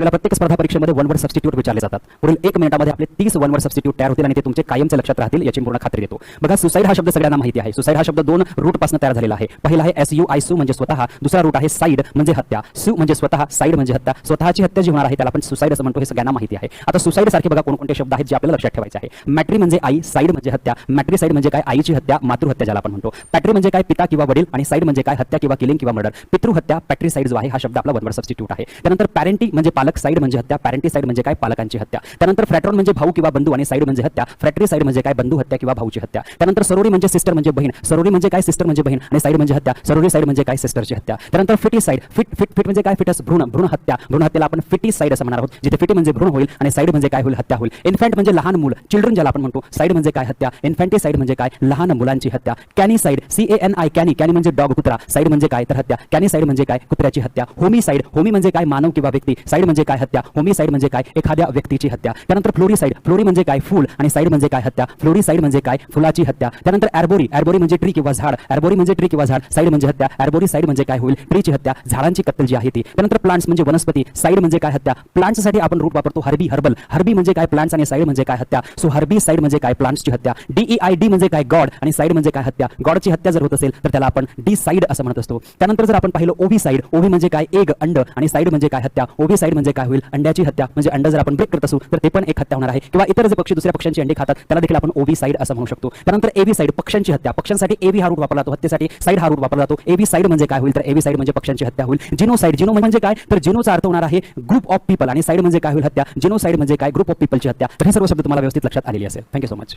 आपल्याला प्रत्येक स्पर्धा परीक्षेमध्ये वन वर्ड सबस्टिट्यूट विचारले जातात. पुढील एक मिनिटामध्ये आपले तीस वन वर्ड सबस्टिट्यूट तयार होतील आणि ते तुमचे कायमचे लक्षात राहतील याची पूर्ण खात्री देतो. बघा सुसाईड हा शब्द सगळ्यांना माहिती आहे. सुसाईड हा शब्द दोन रूटपासून तयार झालेला आहे. पहिला आहे एस यू आय सू म्हणजे स्वतः दुसरा रूट आहे साईड म्हणजे हत्या. सू म्हणजे स्वतः साईड म्हणजे हत्या. स्वतःची हत्या जी होणार आहे त्याला आपण सुसाईड असं म्हणतो हे सगळ्यांना माहिती आहे. आता सुसाईड सारखे बघा कोणकोणते शब्द आहेत जे आपल्याला लक्षात ठेवायचे आहे. मॅट्री म्हणजे आई साईड म्हणजे हत्या. मॅट्री साईड म्हणजे काय? आईची हत्या मातृहत्या ज्याला आपण म्हणतो. पॅट्री म्हणजे काय? पिता किंवा वडील आणि साईड म्हणजे काय? हत्या किंवा किलिंग किंवा मर्डर पितृहत्या पॅट्री साईड जो आहे हा शब्द आपला वन वर्ड सबस्टिट्यूट आहे. त्यानंतर पॅरेंटी म्हणजे पालक पालक साईड म्हणजे हत्या पॅरेंटी साईड म्हणजे काय पालकांची हत्या त्यानंतर फ्रॅट्रॉन म्हणजे भाऊ किंवा बंधू आणि साईड म्हणजे हत्या फ्रॅटरी साईड म्हणजे काय बंधू हत्या किंवा भाऊची हत्या त्यानंतर सरोरी म्हणजे सिस्टर म्हणजे बहीण सरोरी म्हणजे काय सिस्टर म्हणजे बहीण आणि साईड म्हणजे हत्या सरोरी साईड म्हणजे काय सिस्टरची हत्या त्यानंतर फिटी साईड फिट फिट फिट म्हणजे काय फिटस भ्रूण भ्रूण हत्या भ्रूण हत्याला आपण फिटी साईड असं म्हणणार आहोत जिथे फिटी म्हणजे भ्रूण होईल आणि साईड म्हणजे काय होईल हत्या होईल इन्फॅन्ट म्हणजे लहान मूल चिल्ड्रन ज्याला आपण म्हणतो साईड म्हणजे काय हत्या इन्फॅन्टी साईड म्हणजे काय लहान मुलांची हत्या canicide C A N I cani cani म्हणजे डॉग कुत्रा साईड म्हणजे काय तर हत्या कॅनी साईड म्हणजे काय कुत्र्याची हत्या होमी साईड होमी म्हणजे काय मानव किंवा व्यक्ती साईड म्हणजे म्हणजे काय हत्या होमिसाईड म्हणजे काय एखाद्या व्यक्तीची हत्या त्यानंतर फ्लोरीसाईड फ्लोरी म्हणजे काय फुल आणि साईड म्हणजे काय हत्या फ्लोरीसाईड म्हणजे काय फुलाची हत्या त्यानंतर ॲर्बोरी ॲर्बोरी म्हणजे ट्री किंवा झाड ॲर्बोरी म्हणजे ट्री किंवा झाड साईड म्हणजे हत्या ॲर्बोरी साईड म्हणजे काय होईल ट्रीची हत्या झाडांची कत्तल जी आहे ती त्यानंतर प्लांट्स म्हणजे वनस्पती साईड म्हणजे काय हत्या प्लांट्ससाठी आपण रूट वापरतो हर्बी हर्बल हर्बी म्हणजे काय प्लांट्स आणि साईड म्हणजे काय हत्या सो हर्बी साईड म्हणजे काय प्लांट्सची हत्या डीई आय डी म्हणजे काय गॉड आणि साईड म्हणजे काय हत्या गॉडची हत्या जर होत असेल तर त्याला आपण डी साईड असं म्हणत असतो त्यानंतर जर आपण पाहिलं ओव्ही साईड ओव्ही म्हणजे काय एग अंड आणि साईड म्हणजे काय हत्या ओव्ही साईड म्हणजे काय होईल? अंड्याची हत्या म्हणजे अंडा जर आपण ब्रेक करत असू तर ते पण एक हत्या होणार आहे. किंवा इतर जे पक्षी दुसऱ्या पक्ष्यांची अंडी खातात त्याला देखील आपण ओबी साईड असं म्हणू शकतो. त्यानंतर एव्ही साईड पक्ष्यांची हत्या. पक्षांसाठी एव्ही हा रूट वापरला जातो. हत्येसाठी साईड हा रूट वापरला जातो. एव्ही साईड म्हणजे काय होईल? तर एव्ही साईड म्हणजे पक्ष्यांची हत्या होईल. जिनो साईड जिनो म्हणजे काय? तर जिनोचा अर्थ होणार आहे ग्रुप ऑफ पीपल आणि साईड म्हणजे काय होईल? हत्या. जिनो साईड म्हणजे काय? ग्रुप ऑफ पीपलची हत्या. तर हे सर्व शब्द तुम्हाला व्यवस्थित लक्षात आलेली असेल. Thank you so much